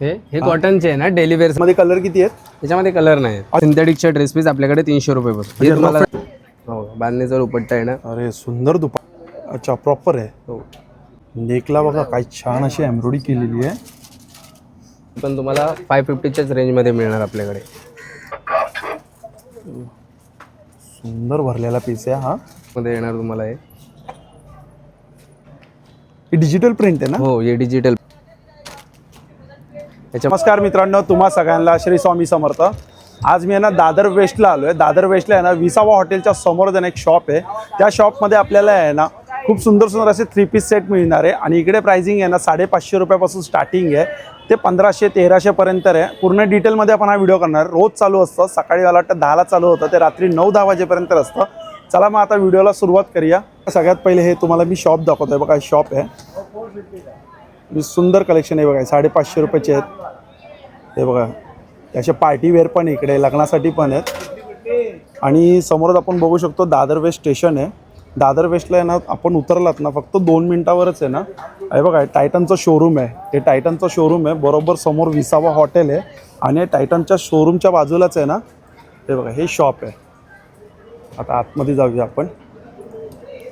हे हे कॉटनचे आहे ना डेली वेअरमध्ये कलर किती आहेत? त्याच्यामध्ये कलर नाही सिंथेटिकचे ड्रेस पीस आपल्याकडे तीनशे रुपये बसून हे तुम्हाला हो बांधणीचा दुपट्टा आहे ना. अरे सुंदर दुपा अच्छा प्रॉपर आहे. हो. नेकला बघा काय छान अशी एम्ब्रॉयडरी केलेली आहे. पण तुम्हाला फाय फिफ्टीच्याच रेंजमध्ये मिळणार आपल्याकडे. सुंदर भरलेला पीस आहे हा. मध्ये येणार तुम्हाला ही. डिजिटल प्रिंट आहे ना? हो हे डिजिटल याच्या नमस्कार मित्रांनो तुम्हा सगळ्यांना श्री स्वामी समर्थ. आज मी आहे ना दादर वेस्टला आलो आहे दादर वेस्टला आहे ना विसावा हॉटेलच्या समोर एक शॉप आहे. त्या शॉपमध्ये आपल्याला आहे ना खूप सुंदर सुंदर असे थ्री पीस सेट मिळणार आहे. आणि इकडे प्राइसिंग आहे ना साडेपाचशे रुपयापासून स्टार्टिंग आहे. ते पंधराशे तेराशेपर्यंत आहे. पूर्ण डिटेलमध्ये आपण हा व्हिडिओ करणार. रोज चालू असतं. सकाळी मला वाटतं दहाला चालू होतं. ते रात्री नऊ दहा वाजेपर्यंत असतं. चला मग आता व्हिडिओला सुरुवात करूया. सगळ्यात पहिले हे तुम्हाला मी शॉप दाखवतो आहे बघा शॉप आहे. सुंदर कलेक्शन आहे बघा. साडेपाचशे रुपयाचे आहेत. हे बघा. असे पार्टी वेअर पण इकडे लग्नासाठी पण आहेत. आणि समोरच आपण बघू शकतो दादर वेस्ट स्टेशन आहे. दादर वेस्टला आहे ना आपण उतरलात ना फक्त दोन मिनटावरच आहे ना. हे बघा टायटनचं शोरूम आहे. हे टायटनचं शोरूम आहे. बरोबर समोर विसावा हॉटेल आहे. आणि टायटनच्या शोरूमच्या बाजूलाच आहे ना हे बघा हे शॉप आहे. आता आतमध्ये जाऊया आपण.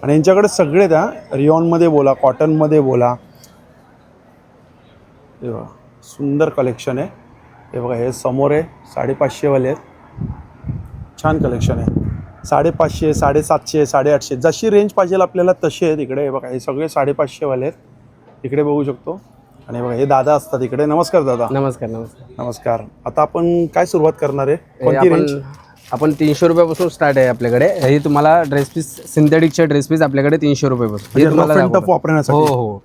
आणि यांच्याकडे सगळे त्या रिओनमध्ये बोला कॉटनमध्ये बोला. हे बघा सुंदर कलेक्शन आहे. हे बघा हे समोर आहे साडेपाचशेवाले आहेत. छान कलेक्शन आहे. साडेपाचशे साडेसातशे साडेआठशे जशी रेंज पाहिजे आपल्याला तशी आहेत इकडे हे बघा हे सगळे साडेपाचशेवाले आहेत. इकडे बघू शकतो. आणि बघा हे दादा असतात इकडे. नमस्कार दादा. नमस्कार नमस्कार. नमस्कार. आता आपण काय सुरुवात करणार आहे? कोणती आपण रेंज आपण तीनशे रुपयापासून स्टार्ट आहे आपल्याकडे. हे तुम्हाला ड्रेस पीस सिंथेटिकचे ड्रेस पीस आपल्याकडे तीनशे रुपयापासून. हे तुम्हाला टफ दाखवतो. वापरण्यासाठी. हो हो.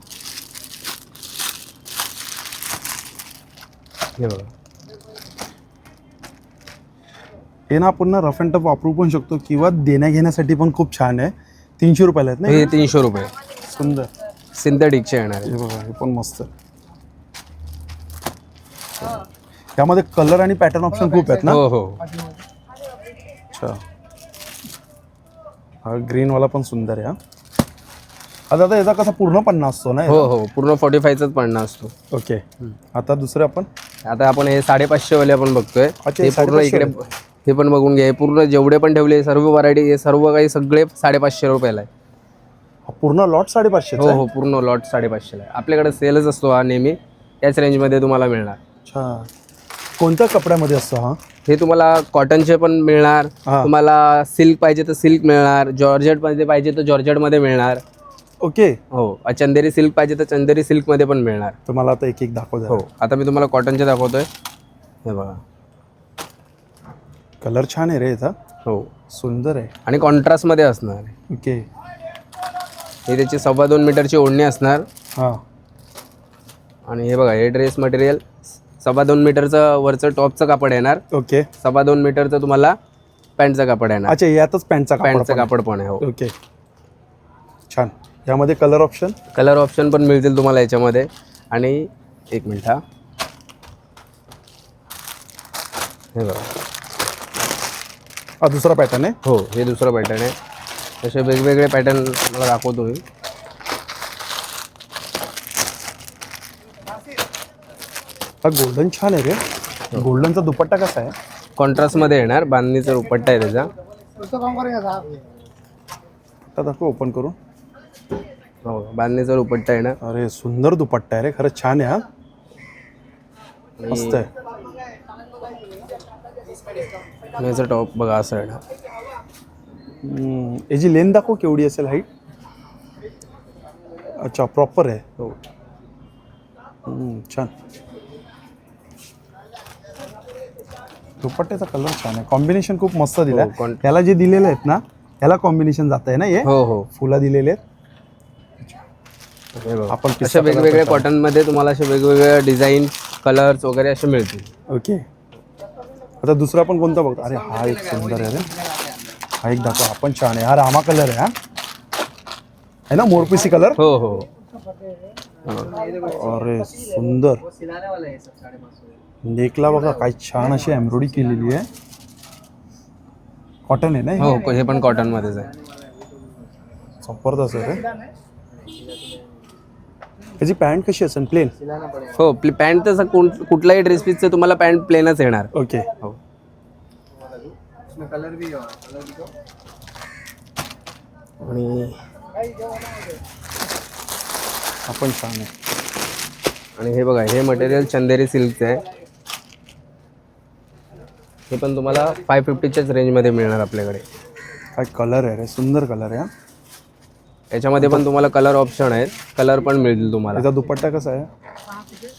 हे बघा. हे ना आपण ना रफ अँड टफ वापरू पण शकतो किंवा देण्या घेण्यासाठी पण खूप छान आहे. तीनशे रुपयाला आहेत ना हे तीनशे रुपये. सुंदर. सिंथेटिकचे येणार हे बघा हे पण मस्त. आहे. यामध्ये कलर आणि पॅटर्न ऑप्शन खूप आहेत ना? हो हो. अच्छा. हा ग्रीन वाला पण सुंदर आहे हा. हा दादा याचा कसा पूर्ण पन्ना असतो ना हो हो. पूर्ण फोर्टी फायचाच पडणार असतो ओके आता दुसरे आपण? आता आपण हे साडेपाचशे वाले आपण बघतोय. अच्छा, हे पूर्ण इकडे हे पण बघून घ्या. हे पूर्ण जेवढे पण ठेवले सर्व व्हरायटी हे सर्व काही सगळे साडेपाचशे रुपयाला आहे. हा पूर्ण लॉट साडेपाचशे हो हो पूर्ण लॉट साडेपाचशेला आहे. आपल्याकडे सेलच असतो हा नेहमी. त्याच रेंजमध्ये तुम्हाला मिळणार. अच्छा. कोणत्या कपड्यामध्ये असतो हा? हे तुम्हाला कॉटनचे पण मिळणार. तुम्हाला सिल्क पाहिजे तर सिल्क मिळणार. जॉर्जेटमध्ये पाहिजे तर जॉर्जेटमध्ये मिळणार. ओके. हो चंदेरी सिल्क पाहिजे तर चंदेरी सिल्कमध्ये पण मिळणार. तर मला आता एक एक दाखव द्या. हो आता मी तुम्हाला कॉटनचे दाखवतोय. हे बघा. कलर छान आहे रे याचा. हो. सुंदर आहे. आणि कॉन्ट्रास्टमध्ये असणार ओके. हे त्याची सव्वा दोन मीटरची ओढणी असणार. हां. आणि हे बघा हे ड्रेस मटेरियल सव्वा दोन मीटरचं वरचं टॉपचं कापड येणार. ओके. सव्वा दोन मीटरचं तुम्हाला पॅन्टचं कापड येणार. अच्छा यातच पॅन्टचा कापड पॅन्टचं कापड पण आहे हो. ओके. छान. यामध्ये कलर ऑप्शन? कलर ऑप्शन पण मिळतील तुम्हाला याच्यामध्ये. आणि एक मिनिट हा. हे बघा. हा दुसरा पॅटर्न आहे? हो हे दुसरं पॅटर्न आहे. असे वेगवेगळे पॅटर्न मला दाखवतो मी. हा गोल्डन छान आहे रे. गोल्डनचा दुपट्टा कसा आहे? कॉन्ट्रास्टमध्ये येणार बांधणीचा दुपट्टा आहे त्याचा. आता दाखव ओपन करून हो बांधणीचा दुपट्टा येणार. अरे सुंदर दुपट्टा आहे रे खरंच छान आहे हा. मस्त आहे. आणि याचा टॉप बघा असं येणार याची लेन दाखव केवढी असेल हाईट अच्छा प्रॉपर आहे. हो. छान. दुपट्ट्याचा कलर छान आहे. कॉम्बिनेशन खूप मस्त दिलं हो, con- याला जे दिलेले आहेत ना याला कॉम्बिनेशन जात आहे ना हे? हो हो. फुला दिलेले आहेत. बघा. आपण अशा पिस्ता वेगवेगळ्या कॉटनमध्ये तुम्हाला असे वेगवेगळे डिझाईन कलर्स वगैरे असे मिळतील. ओके आता दुसरा पण कोणता बघतो? अरे हा एक सुंदर आहे रे. हा एक दाखव हा पण छान आहे. हा रामा कलर आहे हा. आहे ना मोरपिसी कलर? हो हो. अरे सुंदर. नेकला बघा काय छान अशी एम्ब्रॉयडरी केलेली आहे. कॉटन आहे ना हे? हो हे पण कॉटनमध्येच आहे. जबरदस्त आहे रे. याची पॅन्ट कशी असेल? प्लेन हो पॅन्ट तसं कोण कुठलाही ड्रेस पीसचं तुम्हाला पॅन्ट प्लेनच येणार. ओके हो. आणि आपण छान आहे. आणि हे बघा हे मटेरियल चंदेरी सिल्कचं आहे. हे पण तुम्हाला फाय फिफ्टीच्याच रेंजमध्ये मिळणार आपल्याकडे. काय कलर आहे रे? सुंदर कलर आहे हा. याच्यामध्ये पण तुम्हाला कलर ऑप्शन आहेत. कलर पण मिळतील तुम्हाला. याचा दुपट्टा कसा आहे?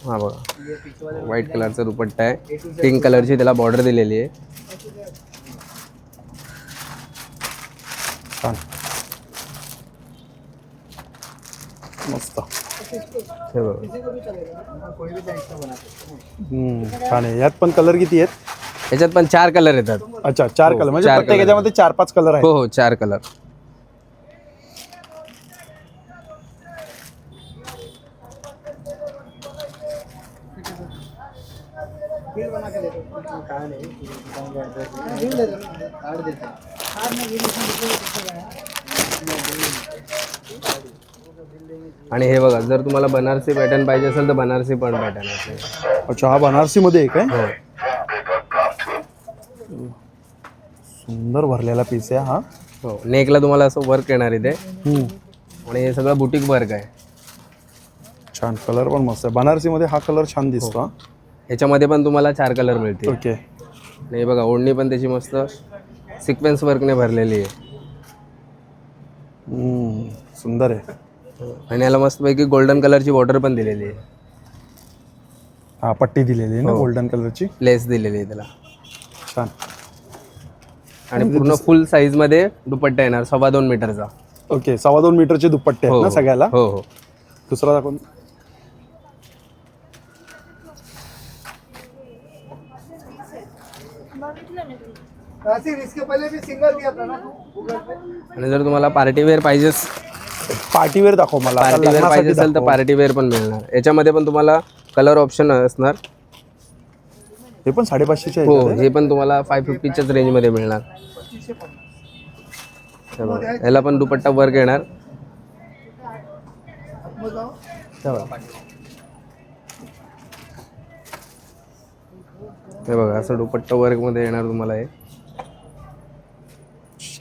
हा बघा. व्हाईट कलरचा दुपट्टा आहे. पिंक कलरची त्याला बॉर्डर दिलेली आहे. मस्त. हे बघा. छान आहे. यात पण कलर किती आहेत? याच्यात पण चार कलर येतात. अच्छा चार कलर म्हणजे प्रत्येक. याच्यामध्ये चार पाच कलर आहेत. हो हो चार कलर आणि हे बघा जर तुम्हाला बनारसी पॅटर्न पाहिजे असेल तर बनारसी पण पॅटर्न आहे. अच्छा हा बनारसी मध्ये आहे? काय हो. सुंदर भरलेला पीस आहे हा. हो नेकला तुम्हाला असं वर्क येणार इथे हम्म, आणि हे सगळं बुटीक वर्क आहे. छान कलर पण मस्त आहे. बनारसी मध्ये हा कलर छान दिसतो हा. ह्याच्यामध्ये पण तुम्हाला चार कलर मिळतील. ओके. आणि हे बघा ओढणी पण त्याची मस्त सिक्वेन्स वर्कने भरलेली आहे. हम्म, सुंदर आहे. आणि याला मस्तपैकी गोल्डन कलरची बॉर्डर पण दिलेली आहे. हा पट्टी दिलेली आहे ना हो. गोल्डन कलरची लेस दिलेली आहे त्याला. छान. आणि पूर्ण फुल साईजमध्ये दुपट्टा येणार सव्वा दोन मीटरचा ओके सव्वा दोन मीटरचे दुपट्टे आहेत हो ना सगळ्याला? हो हो. दुसरा दाखवून आणि जर तुम्हाला पार्टी वेअर पाहिजे पार्टी वेअर दाखव मला. आता पार्टी वेअर पाहिजे असेल तर. पार्टी वेअर पण मिळणार. याच्यामध्ये पण तुम्हाला कलर ऑप्शन असणार. हे पण साडेपाचशेचे हो आहे का ते? हे पण तुम्हाला फाय फिफ्टीच्याच रेंजमध्ये मिळणार. हे बघा, याला पण दुपट्टा वर्क येणार. हे बघा. हे बघा असं दुपट्टा वर्कमध्ये येणार तुम्हाला हे.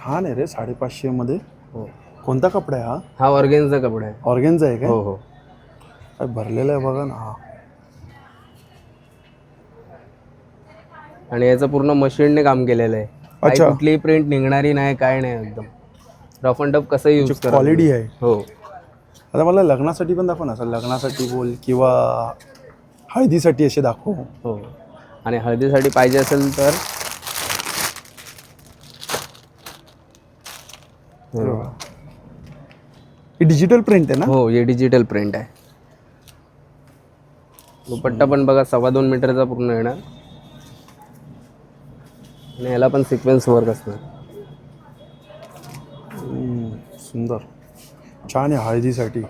छान आहे रे साडेपाचशे मध्ये. हो. कोणता कपडा आहे हा? हा ऑर्गेन्सचा कपडा आहे. ऑर्गेन्झा आहे काय? हो हो. काय भरलेला आहे बघा ना. हा. आणि याचं पूर्ण मशीनने काम केलेलं आहे. काही अच्छा. कुठलीही प्रिंट निघणारी नाही काय नाही एकदम. रफ अँड टफ कसं यूज करा क्वालिटी आहे. हो. आता मला लग्नासाठी पण दाखव ना. असं लग्नासाठी बोल किंवा हळदीसाठी असे दाखव. हो. आणि हळदीसाठी पाहिजे असेल तर हे. बघा. ही डिजिटल प्रिंट आहे ना? हो हे डिजिटल प्रिंट आहे. दुपट्टा पण बघा सव्वा दोन मीटरचा पूर्ण येणार. आणि याला पण सिक्वेन्स वर्क असणार. सुंदर. छान आहे हळदीसाठी.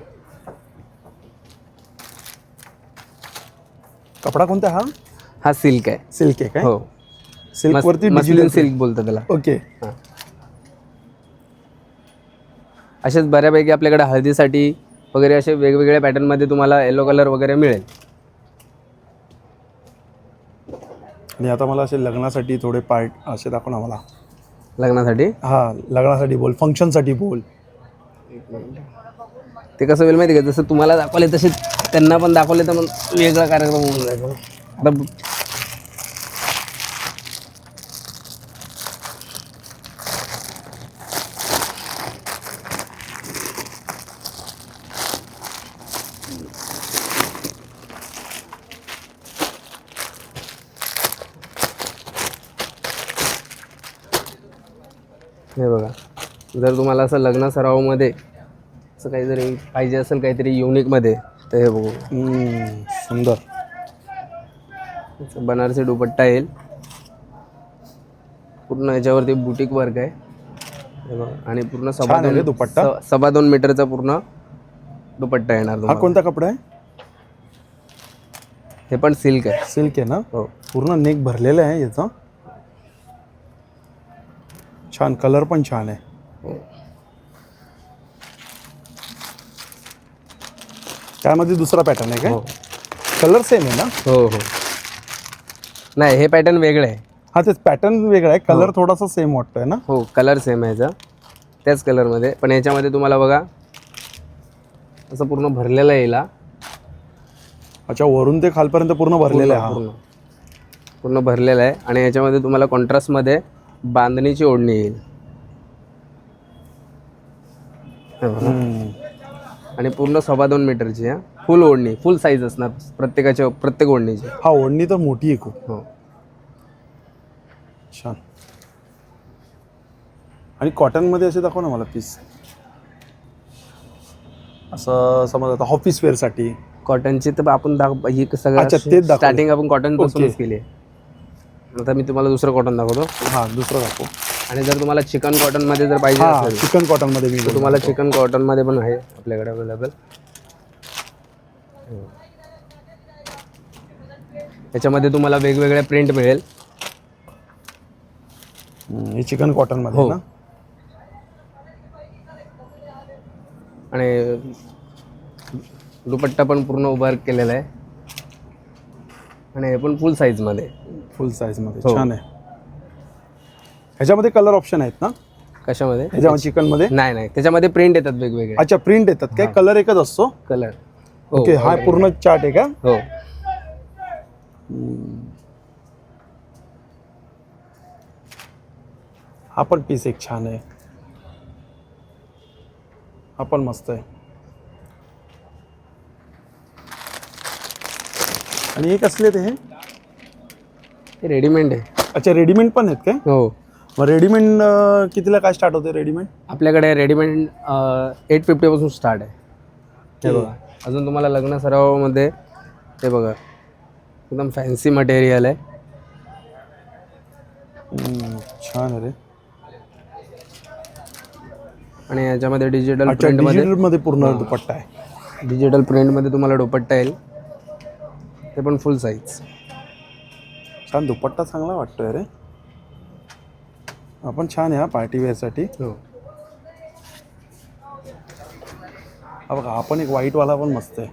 कपडा कोणता हा? हा सिल्क आहे. सिल्क आहे काय? हो. सिल्क वरती मस्लिन डिजिटल सिल्क बोलतात त्याला. ओके. हां. असेच बऱ्यापैकी आपल्याकडे हळदीसाठी वगैरे असे वेगवेगळ्या पॅटर्नमध्ये तुम्हाला येलो कलर वगैरे मिळेल. आणि आता मला असे लग्नासाठी थोडे पार्ट असे दाखव ना मला. लग्नासाठी? हा लग्नासाठी बोल फंक्शनसाठी बोल. ते कसं होईल माहिती का? जसं तुम्हाला दाखवले तसे त्यांना पण दाखवले तर मग वेगळा कार्यक्रम होऊन जायचा आता हे बघा. जर तुम्हाला असं लग्न सरावामध्ये असं काहीतरी पाहिजे असेल काहीतरी युनिकमध्ये तर हे बघू. हम्म, सुंदर. बनारसी दुपट्टा येईल. पूर्ण याच्यावरती बुटीक वर्क आहे. हे बघा. आणि पूर्ण सव्वा दोन दुपट्टा. सव्वा दोन मीटरचा पूर्ण दुपट्टा येणार हा तुम्हाला. कोणता कपडा आहे? हे पण सिल्क आहे. सिल्क आहे ना? हो. पूर्ण नेक भरलेलं आहे याचा. छान कलर पण छान आहे. हो. त्यामध्ये दुसरा पॅटर्न आहे हो. काय कलर सेम आहे ना? हो हो. नाही हे पॅटर्न वेगळं आहे. हा तेच पॅटर्न वेगळा आहे. कलर थोडासा सेम वाटतोय ना? हो कलर सेम आहे याचा. त्याच कलरमध्ये पण याच्यामध्ये तुम्हाला बघा असं पूर्ण भरलेलं येईल हा. अच्छा वरून ते खालपर्यंत पूर्ण भरलेलं आहे हा. पूर्ण पूर्ण. भरलेलं आहे. आणि याच्यामध्ये तुम्हाला कॉन्ट्रास्टमध्ये बांधणीची ओढणी येईल. आणि पूर्ण सव्वा दोन मीटरची हा. फुल ओढणी फुल साईज असणार प्रत्येकाच्या प्रत्येक ओढणीची. हा ओढणी तर मोठी आहे खूप. हो. छान. आणि कॉटनमध्ये असे दाखव ना मला पीस असं समज आता ऑफिस वेअरसाठी कॉटनची तर आपण दाख ही अच्छा, सगळं तेच दाखवलं. स्टार्टिंग आपण कॉटन पासूनच Okay. केली आहे. आता मी तुम्हाला दुसरं कॉटन दाखवतो. हा दुसरं दाखव. आणि जर तुम्हाला चिकन कॉटनमध्ये जर पाहिजे हा असेल चिकन कॉटनमध्ये मी तर तुम्हाला चिकन कॉटनमध्ये पण आहे आपल्याकडे अवेलेबल याच्यामध्ये तुम्हाला वेगवेगळ्या प्रिंट मिळेल. हम्म, हे चिकन कॉटनमध्ये हो. ना? आणि दुपट्टा पण पूर्ण वर्क केलेला आहे. आणि हे पण फुल साईजमध्ये. फुल साईजमध्ये हो. छान आहे. ह्याच्यामध्ये कलर ऑप्शन आहेत ना? कशामध्ये? ह्याच्यामध्ये चिकनमध्ये नाही नाही. त्याच्यामध्ये प्रिंट येतात वेगवेगळे. अच्छा प्रिंट येतात. काय कलर एकच असतो? कलर हो. ओके हा पूर्ण चार्ट आहे का? हो. हा पण पीस एक छान आहे. हा पण मस्त आहे. आणि हे कसले ते हे? हे रेडीमेड आहे. अच्छा रेडीमेड पण आहेत काय? हो. मग रेडीमेड कितीला काय स्टार्ट होते रेडीमेड आपल्याकडे रेडीमेड एट फिफ्टीपासून स्टार्ट आहे. हे बघा. अजून तुम्हाला लग्न सरावामध्ये हे बघा. एकदम फॅन्सी मटेरियल आहे. छान आहे रे. आणि याच्यामध्ये डिजिटल अच्छा प्रिंटमध्ये मध्ये पूर्ण दुपट्टा आहे. डिजिटल प्रिंटमध्ये तुम्हाला दुपट्टा येईल. ते पण फुल साईज छान दुपट्टा चांगला वाटतोय रे. आपण छान आहे हा पार्टी वेअरसाठी हो. हा बघा हा पण एक व्हाईटवाला पण मस्त आहे.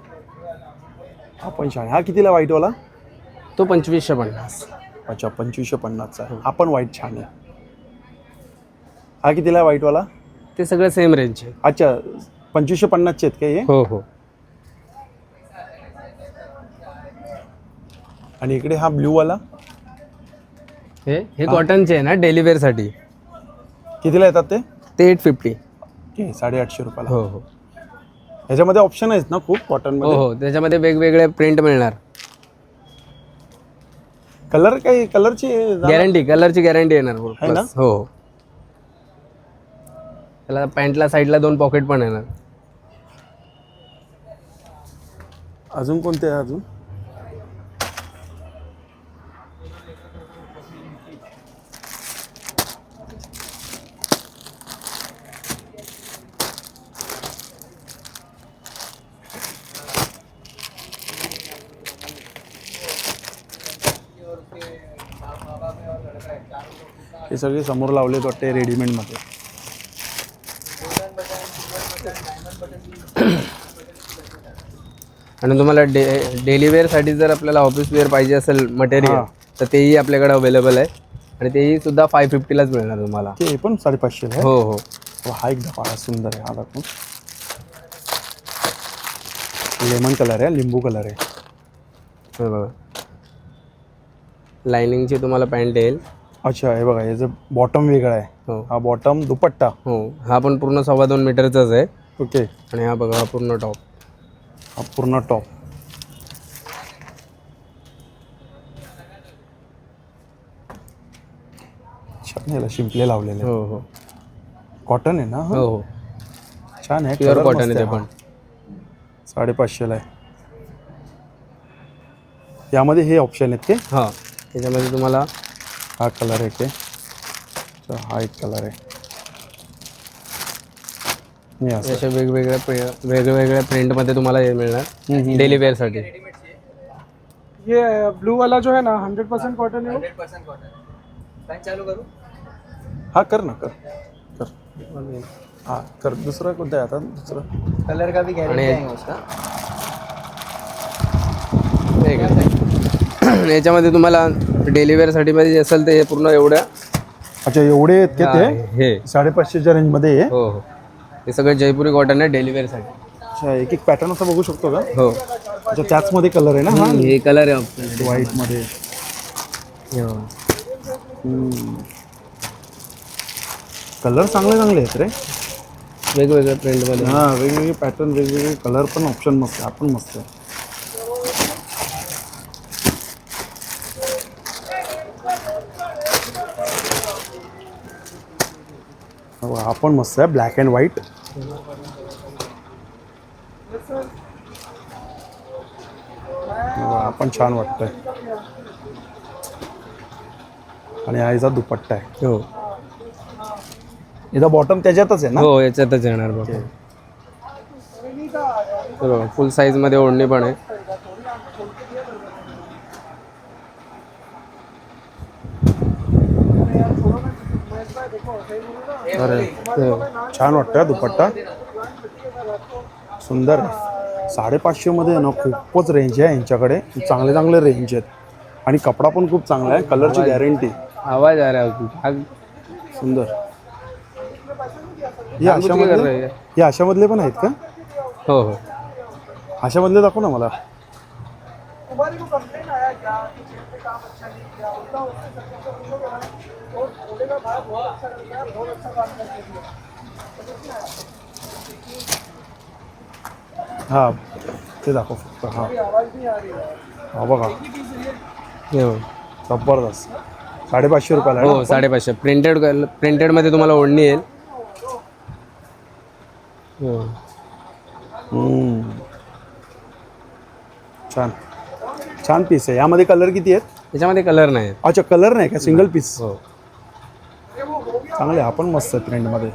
हा पण छान. आहे हा कितीला व्हाईटवाला तो पंचवीसशे पन्नास. अच्छा पंचवीसशे पन्नासचा आहे. हा. पण व्हाईट छान आहे. हा कितीला व्हाईटवाला ते सगळं सेम रेंजचे अच्छा पंचवीसशे पन्नासचे आहेत का हे? हो हो. आणि इकडे हा ब्ल्यूवाला हे? हे कॉटनचे आहे ना डेली वेअरसाठी कितीला येतात ते? ते एट फिफ्टी ओके साडेआठशे रुपयाला. हो हो. ह्याच्यामध्ये ऑप्शन आहेत ना खूप हो कॉटनमध्ये हो. त्याच्यामध्ये वेगवेगळे प्रिंट मिळणार. कलर काही कलरची गॅरंटी कलरची गॅरंटी येणार हो ना? हो हो. त्याला पॅन्टला साईडला दोन पॉकेट पण येणार. अजून कोणते आहे अजून? हे सगळे समोर लावलेत वाटते रेडीमेडमध्ये. आणि तुम्हाला डे डेली वेअरसाठी जर आपल्याला ऑफिस वेअर पाहिजे असेल मटेरियल. तर तेही आपल्याकडे अवेलेबल आहे. आणि तेही सुद्धा फाय फिफ्टीलाच मिळणार तुम्हाला. ते पण साडेपाचशे आहे? हो हो. हा एक हा सुंदर आहे हा दाखवून. लेमन कलर आहे लिंबू कलर आहे. हे बघा. लायनिंगची तुम्हाला पॅन्ट येईल. अच्छा हे बघा याचं बॉटम वेगळा आहे. हो. हा बॉटम दुपट्टा. हो हा पण पूर्ण सव्वा दोन मीटरचाच आहे. ओके आणि हा बघा हा पूर्ण टॉप हा पूर्ण टॉप छान याला शिंपले लावलेले. हो हो. कॉटन आहे ना हा? हो छान आहे प्युअर कॉटन आहे ते. पण. साडेपाचशेला आहे. यामध्ये हे ऑप्शन आहेत के? हा त्याच्यामध्ये तुम्हाला हा कलर आहे के अच्छा, हा एक कलर आहे. असं वेगवेगळ्या प्रि- वेगवेगळ्या प्रिंटमध्ये तुम्हाला हे मिळणार. डेली वेअरसाठी ये ब्लू वाला जो है ना हंड्रेड परसेंट कॉटन है वो हा कर ना कर. कर. हा कर. दुसरा कोणता आहे आता? दुसरं. आणि हे इकडे. याच्यामध्ये तुम्हाला डेली वेअरसाठी मध्ये जे असेल ते हे पूर्ण एवढ्या. अच्छा एवढे आहेत का ते? हे. साडेपाचशेच्या रेंजमध्ये आहे हो हो. हे सगळं जयपुरी कॉटन आहे डेली वेअरसाठी अच्छा एक एक पॅटर्न असं बघू शकतो का? हो. अच्छा त्याचमध्ये कलर आहे ना हा? हे कलर आहे ऑप्शन व्हाईटमध्ये कलर चांगले चांगले आहेत रे. वेगवेगळ्या प्रिंटमध्ये हा वेगवेगळे पॅटर्न वेगवेगळे कलर पण ऑप्शन मस्त आहे आपण मस्त आहे. हो, पण मस्त आहे ब्लॅक अँड व्हाईट पण छान वाटतंय. आणि हा याचा दुपट्टा आहे. हो. याचा बॉटम त्याच्यातच आहे ना? हो याच्यातच येणार बघ फुल साईजमध्ये ओढणी पण आहे. अरे. छान वाटतं दुपट्टा. सुंदर. आहे साडेपाचशेमध्ये ना खूपच रेंज आहे यांच्याकडे. चांगले चांगले रेंज आहेत. आणि कपडा पण खूप चांगला आहे. कलरची गॅरंटी आवाज आ रहा सुंदर. हे रही है. हे अशामधले पण आहेत का? हो हो. अशामधले दाखव ना मला. हमारी को कंप्लेन आया क्या काम अच्छा नहीं किया है ते दाखव फक्त हा. आवाज नहीं आ रही है बघा हे. जबरदस्त. साडेपाचशे रुपयाला हो? साडेपाचशे. प्रिंटेड प्रिंटेडमध्ये तुम्हाला ओढणी येईल. हो. छान. छान पीस आहे. यामध्ये कलर किती आहेत? त्याच्यामध्ये कलर नाही अच्छा कलर नाही का? सिंगल पीस हो. चांगले हा पण मस्त आहे ट्रेंडमध्ये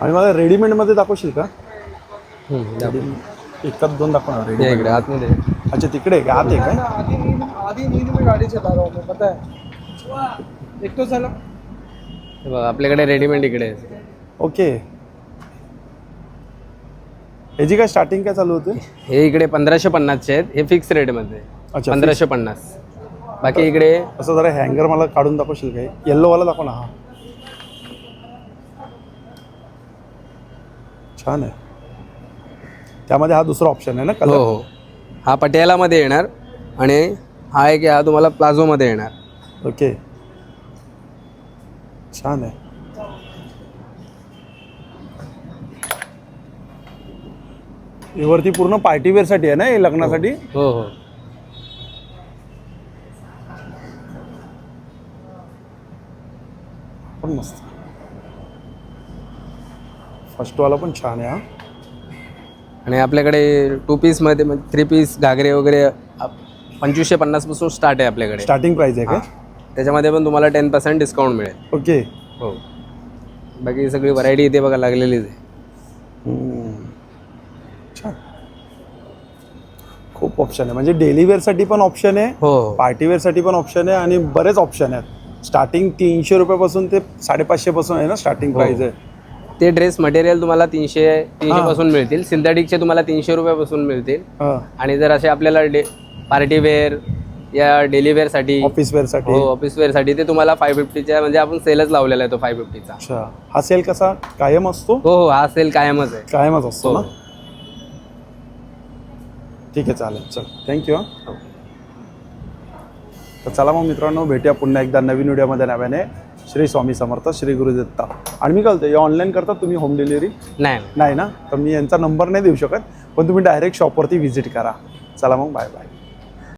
आणि मला रेडीमेडमध्ये दाखवशील का? हम्म, दाखव. एकाच दोन दाखव ना या रेडीमेड इकडे आतमध्ये. अच्छा तिकडे का? आत आहे का आधी नींद आधी नींद में गाड़ी चला रहा हूँ मैं पता है एक तो साला हे बघा आपल्याकडे रेडीमेड इकडे ओके. याची काय स्टार्टिंग काय चालू होते? हे इकडे पंधराशे पन्नासचे आहेत. हे फिक्स रेटमध्ये अच्छा पंधराशे पन्नास. बाकी इकडे असं जरा हँगर मला काढून दाखवशील काय? येल्लोवाला दाखव ना हा. छान आहे. त्यामध्ये हा दुसरा ऑप्शन आहे ना हो कलर हो. हा पटियालामध्ये येणार आणि हा एक हा तुम्हाला प्लाझोमध्ये येणार. ओके छान आहे. हे वरती पूर्ण पार्टी वेअरसाठी आहे ना हे लग्नासाठी? हो हो. पण मस्त. फर्स्टवाला पण छान आहे हा. आणि आपल्याकडे टू पीसमध्ये थ्री पीस घागरे वगैरे आप- पंचवीसशे पन्नासपासून स्टार्ट आहे आपल्याकडे. स्टार्टिंग प्राइस आहे हा. का त्याच्यामध्ये पण तुम्हाला टेन पर्सेंट डिस्काउंट मिळेल. ओके हो. बाकी सगळी व्हरायटी इथे बघा लागलेलीच आहे हम्म. छान खूप ऑप्शन आहे. म्हणजे डेली वेअरसाठी पण ऑप्शन आहे हो. हो पार्टी वेअरसाठी पण ऑप्शन आहे आणि बरेच ऑप्शन आहेत. स्टार्टिंग तीनशे रुपयापासून ते साडेपाचशे पासून आहे ना स्टार्टिंग हो. प्राइस आहे. ते ड्रेस मटेरियल तुम्हाला तीनशे तीनशे. पासून मिळतील. सिंथेटिकचे तुम्हाला तीनशे रुपयापासून मिळतील. हा. आणि जर असे आपल्याला डे पार्टी वेअर या डेली वेअरसाठी ऑफिस वेअरसाठी हो ऑफिस वेअरसाठी ते तुम्हाला फाय फिफ्टीच्या म्हणजे आपण सेलच लावलेला आहे तो फाय फिफ्टीचा अच्छा. हा सेल कसा? कायम असतो? हो हो हा सेल कायमच आहे. कायमच असतो हो. ना? ठीक आहे चालेल. चल. थँक्यू हां. तर चला मग मित्रांनो भेटूया पुन्हा एकदा नवीन व्हिडिओमध्ये. नव्याने श्री स्वामी समर्थ श्री गुरुदत्ता. आणि मी कळतो हे ऑनलाईन करता तुम्ही होम डिलिव्हरी नाही. नाही ना? तर मी यांचा नंबर नाही देऊ शकत पण तुम्ही डायरेक्ट शॉपवरती व्हिजिट करा. चला मग बाय बाय